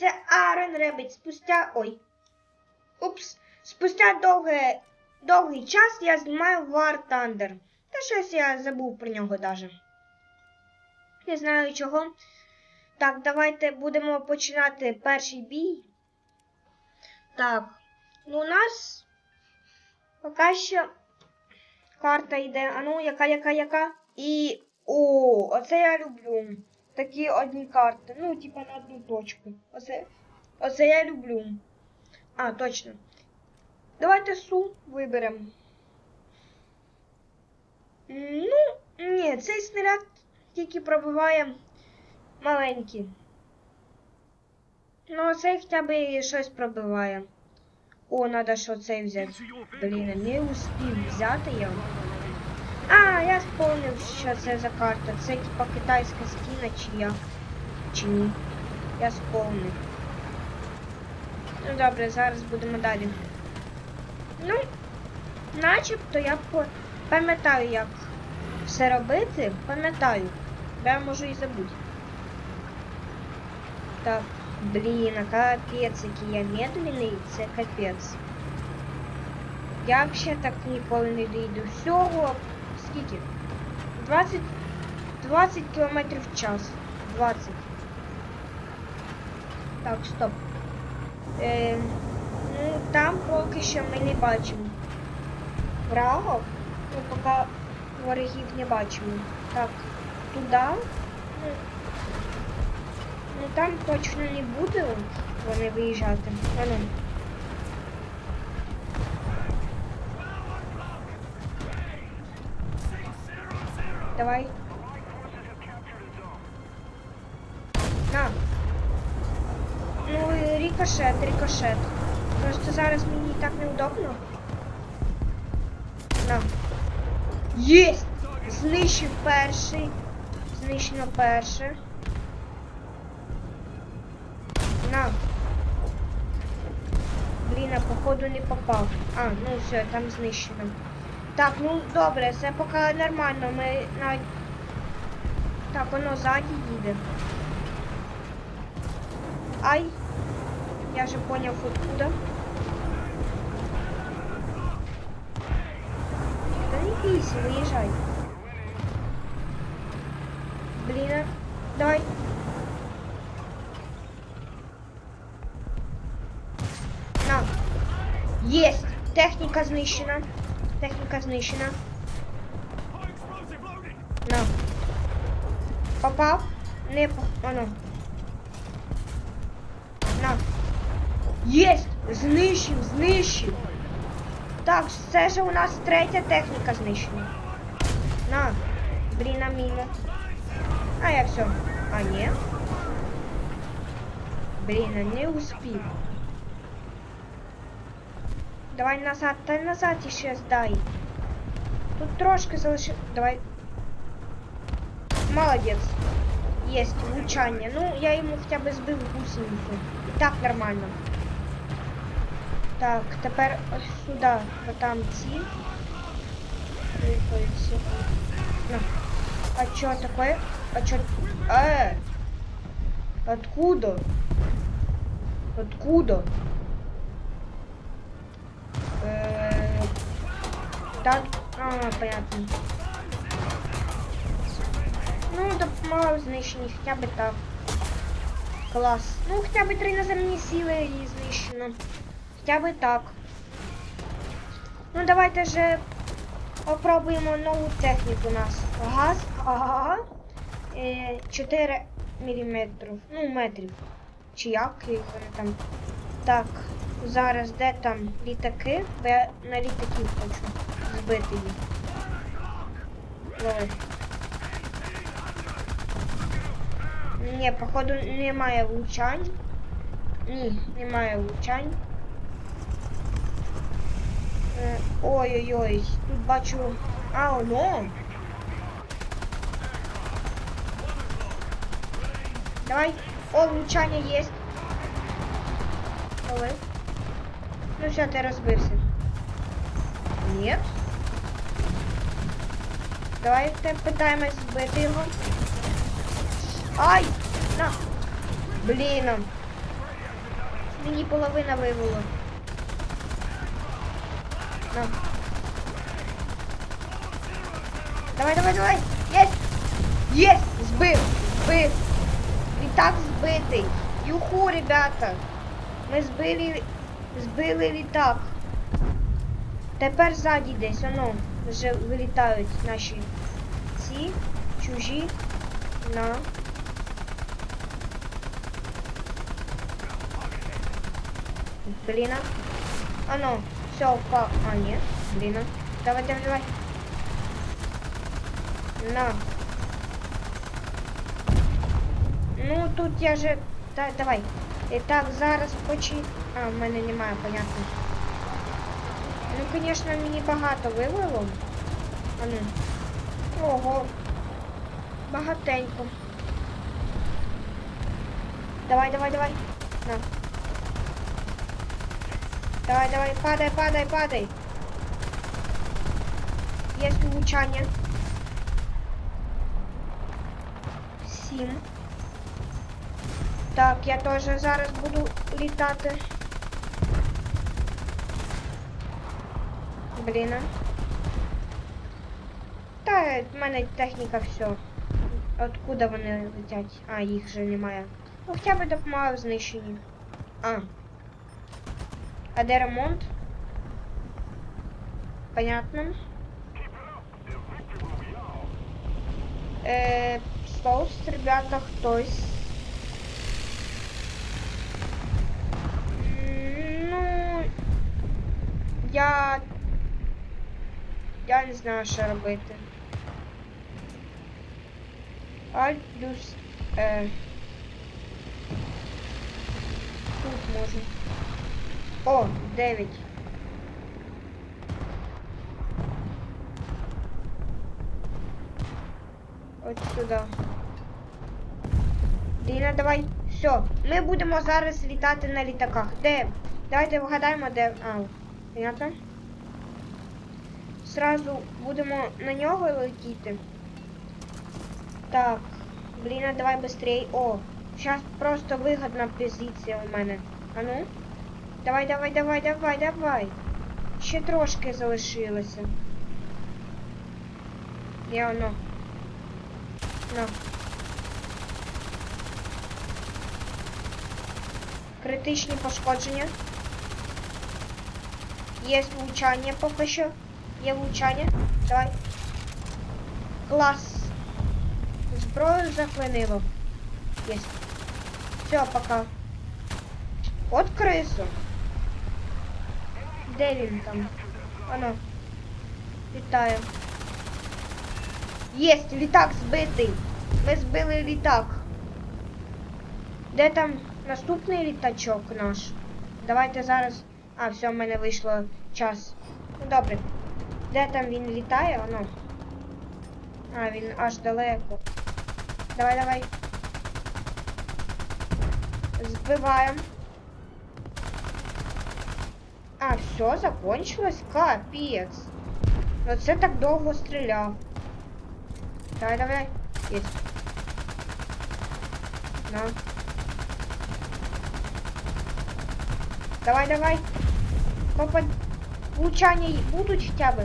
це Аарон Ребить. Спустя. Ой. Упс. Спустя довге, довгий час я знімаю War Thunder. Та щось я забув про нього даже. Не знаю чого. Так, давайте будемо починати перший бій. Так. Ну, у нас поки що карта йде. А ну, яка, яка, яка? І. О, оце я люблю. Такі одні карти. Ну, типа на одну точку. Оце, оце я люблю. А, точно. Давайте су виберемо. Ну, ні, цей снаряд тільки пробиває маленький. Ну, цей хоча б щось пробиває. О, надо що цей взяти. Блін, не успів взяти я. А, я сповнив, що це за карта. Це типа китайська скіна чи я. Чи ні. Я сповнив. Ну добре, зараз будемо далі. Ну, начебто я пам'ятаю, як все робити. Пам'ятаю. Я можу і забути. Так, блін, а капець, який я медленний, це капець. Я взагалі так ніколи не дійду. Всього скільки? 20, 20 км в час. 20. Так, стоп. Е, ну, там поки що ми не бачимо. Врагов? Ну, поки ворогів не бачимо. Так, туди. Ну, ну там точно не буде вони виїжджати. А ну. Давай. На. Ну і рикошет, рикошет. Просто зараз мені так неудобно. На. Єсть! Знищив перший. Знищено перше. На. Блін, а походу не попав. А, ну все, там знищено. Так, ну добре, це поки нормально. Ми навіть... Так, воно ззаді їде. Ай! Я вже поняв откуда. Да не бейся, выезжай. Блин, давай. На. Есть! Техніка знищена. Техніка знищена. На. Попав? Не по... Оно. На. Єсть! Знищив, знищив. Так, це ж у нас третя техніка знищена. На. Блін, а міна. А я все. А ні. Блін, а не успів. Давай назад, та назад ще здай. Тут трошки залишив. Давай. Молодець. Есть влучання. Ну, я йому хоча б збив гусеницю. І так нормально. Так, тепер ось сюди, бо там ці. Рухаються. На. А чё такое? А чё? Э! Откуда? Откуда? Так, а, понятно. Ну, допомагав знищені, хоча б так. Клас. Ну, хоча б три наземні сили і знищено. Хоча б так. Ну, давайте же попробуємо нову техніку у нас. Газ. Ага. Е, 4 міліметрів. Ну, метрів. Чи як їх вони там. Так, зараз де там літаки? Бо я на літаків хочу збити їх. Ловить. Ні, походу немає влучань. Ні, немає влучань. Е, Ой-ой-ой, тут бачу. А, воно. Давай. О, влучання є. Давай. Ну все, ти розбився. Ні. Давай питаємось збити його. Ай! На! Блін! Мені половина вивело. На. Давай, давай, давай! Єсть! Єсть! Збив! Збив! Літак збитий! Юху, ребята! Ми збили, збили літак. Тепер ззаді десь, воно, вже вилітають наші ці чужі на. Блин. А ну, все, упал. А, нет. Блин. Давай, давай, давай. На. Ну, тут я же... Да, давай. І так, зараз почи... А, в мене немає, понятно. Ну, звісно, мені багато вивело. А ну. Ого. Багатенько. Давай, давай, давай. На. Давай, давай, падай, падай, падай. Есть влучання. Сім. Так, я теж зараз буду літати. Блін. а. Та в мене техніка все. Откуда вони летять? А, їх вже немає. Ну хоча б допомагав в знищенні. А. А де ремонт? Понятно. Е, соус, ребята, хтось. Я не знаю, що робити. Alt плюс... Е, тут можу. О, 9. От сюди. Ліна, давай. Все, ми будемо зараз літати на літаках. Де? Давайте вгадаємо, де. А, понятно? Сразу будемо на нього летіти. Так. Блін, давай быстрей. О, зараз просто вигідна позиція у мене. А ну? Давай, давай, давай, давай, давай. Ще трошки залишилося. Я воно. На. Критичні пошкодження. Є влучання поки що. Є влучання. Давай. Клас. Зброю захлинило. Єсть. Все, пока. От крису. Де там? Ано. Літає. Єсть, літак збитий. Ми збили літак. Де там наступний літачок наш? Давайте зараз. А, все, в мене вийшло час. Ну добре. Де там він літає? Воно. А, він аж далеко. Давай, давай. Збиваємо. А, все, закончилось? Капец. Ну це так довго стріляв. Давай, давай. Есть. На. Давай, давай. Попад... Влучання будуть хоча б?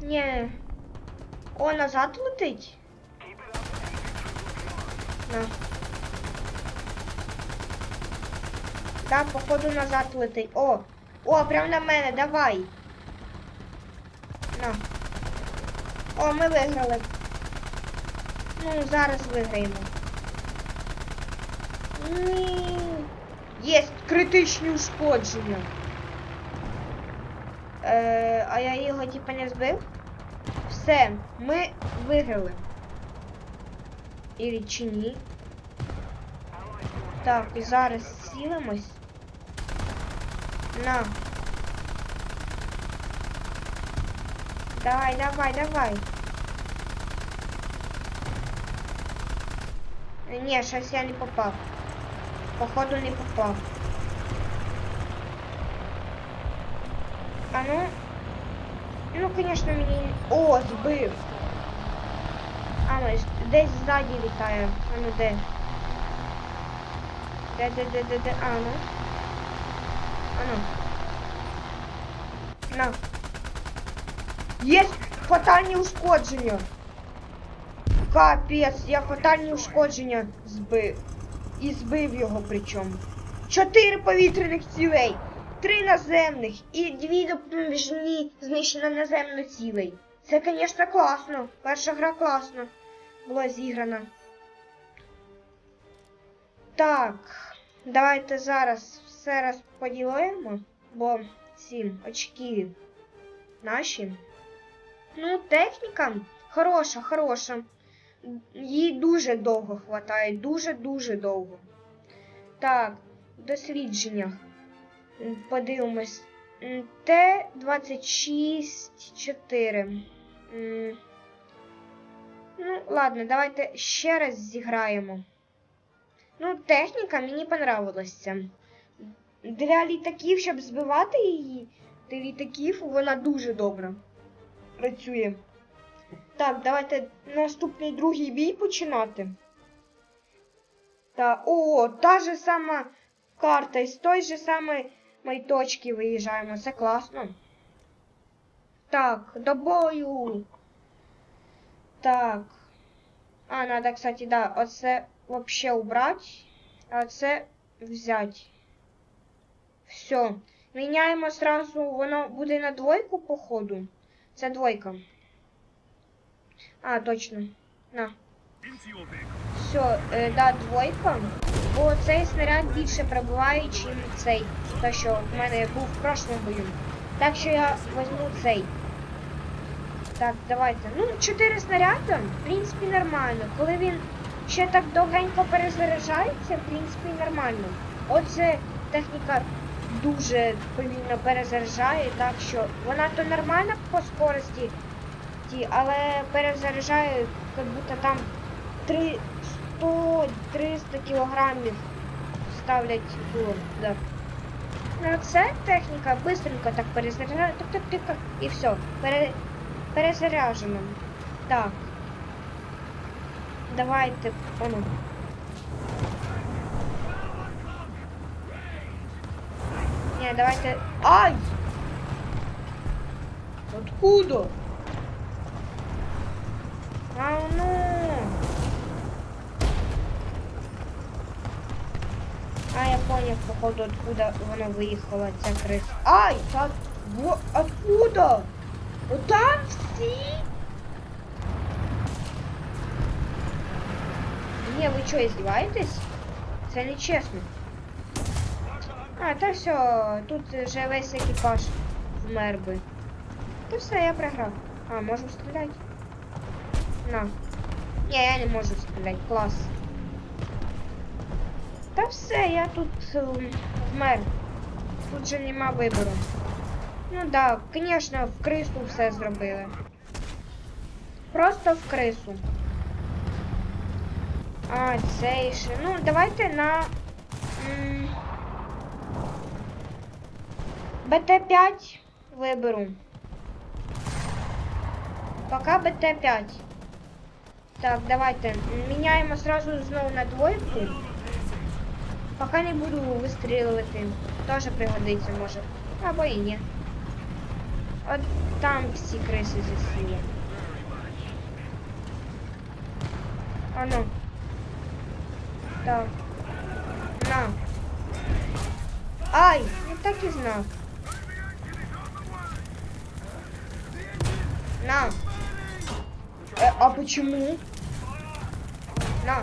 Ні. О, назад летить? На. Да, походу назад летить. О! О, прям на мене, давай. На. О, ми виграли. Ну, зараз виграємо. Ні. Єсть критичні ушкодження. Е, а я його типа не збив. Все, ми виграли. Ілі чи ні? Так, і зараз цілимось. На. Давай, давай, давай. Не, щось я не попав. Походу не попав. А ну. Ну, конечно, мені... О, збив. А, ну, десь ззаді літає. А ну де? Де, де, де, де, де, а ну. А ну. На. Є фатальні ушкодження. Капець, я фатальні ушкодження збив. І збив його причому. Чотири повітряних цілей, три наземних і дві допоміжні знищено наземно цілей. Це, звісно, класно. Перша гра класно була зіграна. Так, давайте зараз все розподілимо, бо ці очки наші. Ну, техніка хороша, хороша. Їй дуже довго хватає, дуже-дуже довго. Так. М, Подивимось. Т-26-4. Ну, ладно, давайте ще раз зіграємо. Ну, техніка мені понравилася. Для літаків, щоб збивати її, для літаків вона дуже добра. Працює. Так, давайте наступний другий бій починати. Та, о, та же сама карта, із той же самої ми точки виїжджаємо. Це класно. Так, до бою. Так. А, надо, кстати, да, оце вообще убрать, а це взять. Все. Міняємо сразу, воно буде на двойку, походу. Це двойка. А, точно. На. Все, е, да, двойка. Бо цей снаряд більше пробиває, ніж цей. Те, що в мене був в прошлому бою. Так що я візьму цей. Так, давайте. Ну, 4 снаряди, в принципі, нормально. Коли він ще так довгенько перезаряджається, в принципі, нормально. Оце техніка дуже повільно перезаряджає, так що вона то нормальна по скорості, але перезаряджає, як будто там 100-300 кілограмів ставлять було. Да. Ну, це техніка быстренько так перезаряджає, тик-тик-тик, і все. Пере... Перезаряджено. Так. Давайте. Ану. Не, давайте. Ай! Откуда? А ну. А, понял, походу, откуда вона виїхала, ця крыса. Ай! Так, во, откуда? Отам всі? Ні, ви що, издеваетесь? Це не чесно. А, та все, тут вже весь екіпаж вмер би. Та все, я програв. А, можу стріляти? На. Ні, я не можу стріляти, клас. Та все, я тут ем, вмер. Тут же нема вибору. Ну да, звісно, в крису все зробили. Просто в крису. А, цей ще. Ну, давайте на. БТ5 виберу. Пока БТ5. Так, давайте. Міняємо сразу знову на двойку. Пока не буду вистрілювати. Теж пригодиться може. Або і ні. От там всі криси засіли. А ну. Так. На. Ай! Я так і знав. На. Э, а почему? На.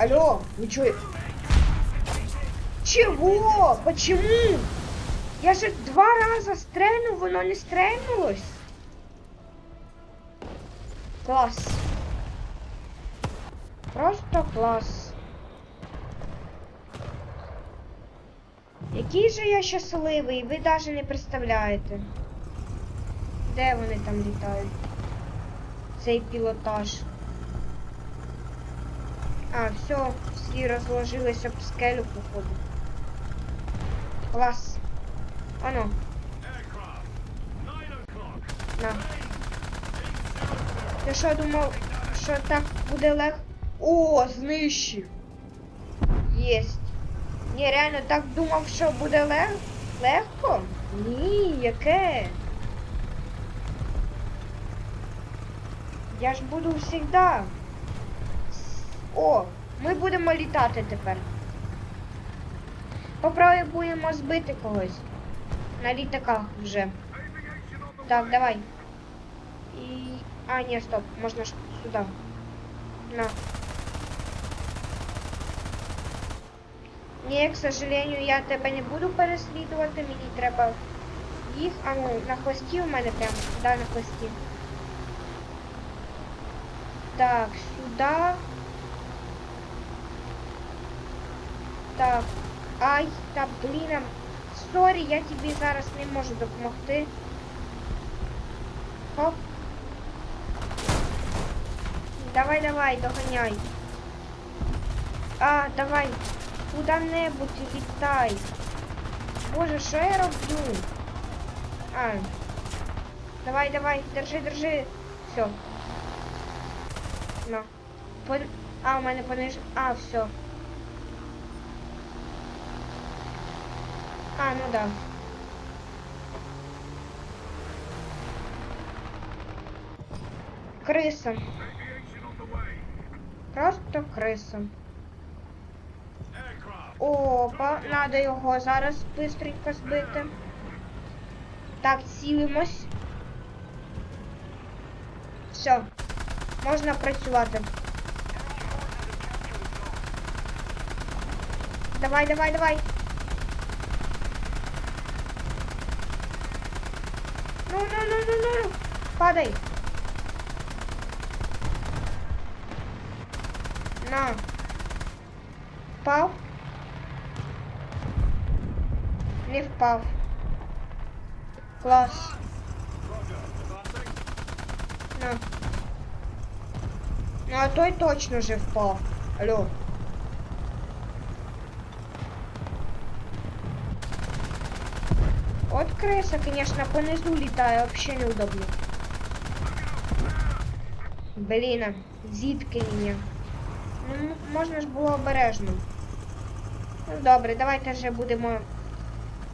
Алло, чё? Чего? Почему? Я же два раза стрельнул, воно не стрельнулось. Класс. Просто клас. Який же я щасливий, ви навіть не представляєте. Де вони там літають? Цей пілотаж. А, все, всі розложились об скелю, походу. Клас. Ану, на. Ти що думав, що так буде лег? О, знищив. Єсть. Ні, реально так думав, що буде лег... легко? Ні, яке? Я ж буду завжди. О, ми будемо літати тепер. Попробуємо збити когось. На літаках вже. Так, давай. І... А, ні, стоп, можна ж сюди. На. Ні, к сожалению, я тебе не буду переслідувати, мені треба їх. А ну, на хвості у мене прям, да, на хвості. Так, сюди. Так. Ай, та блін. Сорі, я тобі зараз не можу допомогти. Хоп. Давай, давай, доганяй. А, давай. Куда-небудь літай. Боже, що я роблю? А. Давай, давай, держи, держи. Все. На. Пон... А, у мене пониж... А, все. А, ну да. Криса. Просто криса. Опа, надо його зараз бистренько збити. Так, цілимось. Все. Можна працювати. Давай, давай, давай. Ну, ну, ну, ну, ну, ну. Падай. На. Впав. Не впав. Клас. На. Ну, а той точно же впав. Алло. От криса, конечно, понизу літає, вообще неудобно. Блін, зіткнення. Ну, можна ж було обережно. Ну добре, давайте вже будемо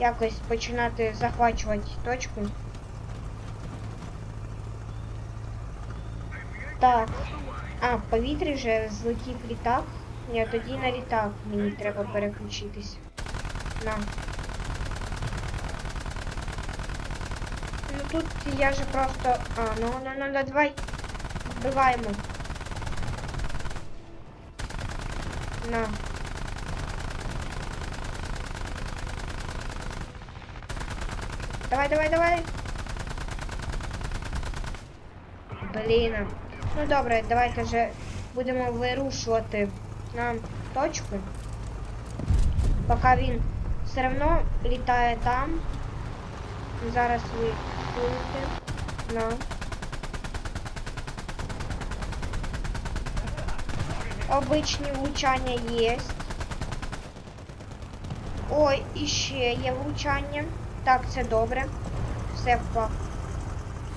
якось починати захвачувати точку. Так. А, в повітрі вже злетів літак. Ні, тоді на літак мені треба переключитись. На. Ну тут я же просто... А, ну, ну, ну, ну давай. Вбиваємо. На. Давай, давай, давай. Блін. Ну добре, давайте вже будемо вирушувати на точку. Поки він все одно літає там. Зараз ви чуєте. На. Обичні влучання є. Ой, іще є влучання. Так, це добре. Все впав.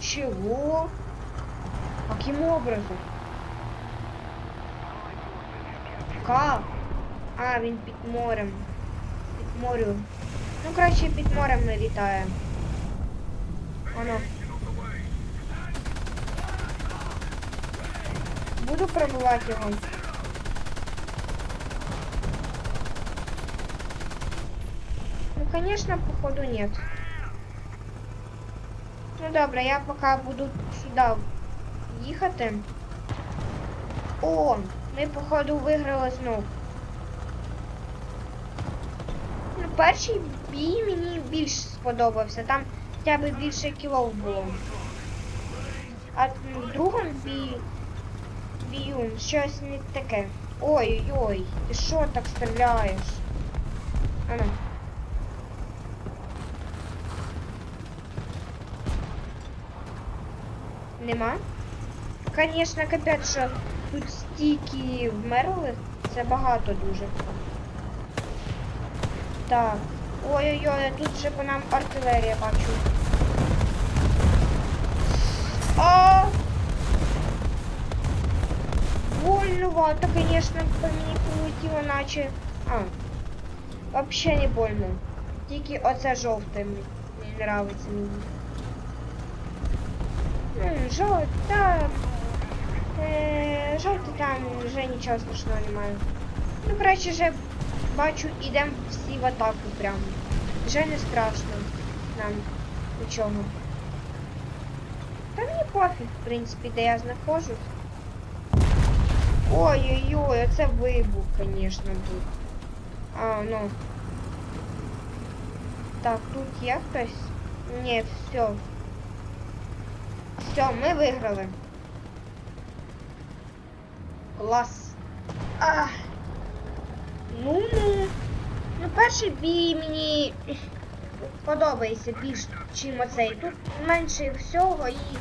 Чого? Каким образом? Как? А, він під морем. Під морю. Ну, краще під морем не літає. Воно. Буду пробувати його. Ну, конечно, походу нет. Ну добре, я поки буду сюди їхати. О, ми, походу, виграли знов. Ну, перший бій мені більш сподобався. Там хоча б більше кілов було. А в другому бій... бію щось не таке. Ой-ой-ой, ти що так стріляєш? А ну. Нема? Конечно, капець, що тут стільки вмерли. Це багато дуже. Так. Ой-ой-ой, тут вже по нам артилерія бачу. А! Вольнувато, конечно, по мені полетіло, наче А. Вообще не больно. Тільки оце жовте мені нравиться мені. Ну, жовта. Е, жовте там вже нічого страшного немає. Ну, коротше, вже бачу, ідемо всі в атаку прямо. Вже не страшно нам нічого. Та мені пофіг, в принципі, де я знаходжусь. Ой-ой-ой, оце вибух, звісно, був. А, ну. Так, тут є хтось? Ні, все. Все, ми виграли. Клас. А. Ну ну. Ну, перший бій мені подобається більш, чим оцей. Тут менше всього і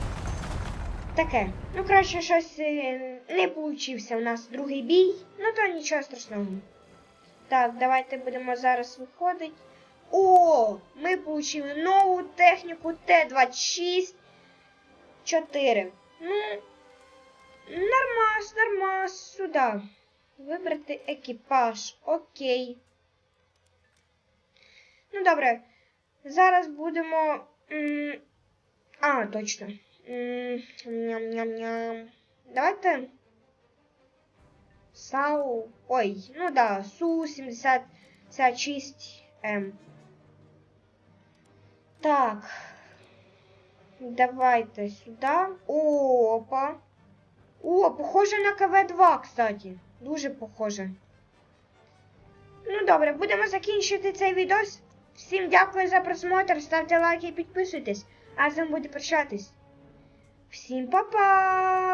таке. Ну, краще щось е, не получився у нас другий бій. Ну то нічого страшного. Так, давайте будемо зараз виходити. О! Ми отримали нову техніку Т-26 4. Ну, нормас, нормас, сюди. Вибрати екіпаж. Окей. Ну, добре. Зараз будемо. А, точно. Ням-ням-ням. Давайте. САУ. Ой, ну да, Су-76М. Так. Давайте сюда. Опа. О, похоже на КВ-2, кстати. Дуже похоже. Ну добре, будемо закінчити цей відос. Всім дякую за просмотр, ставте лайки і підписуйтесь. А з вами буде прощатись. Всім па-па!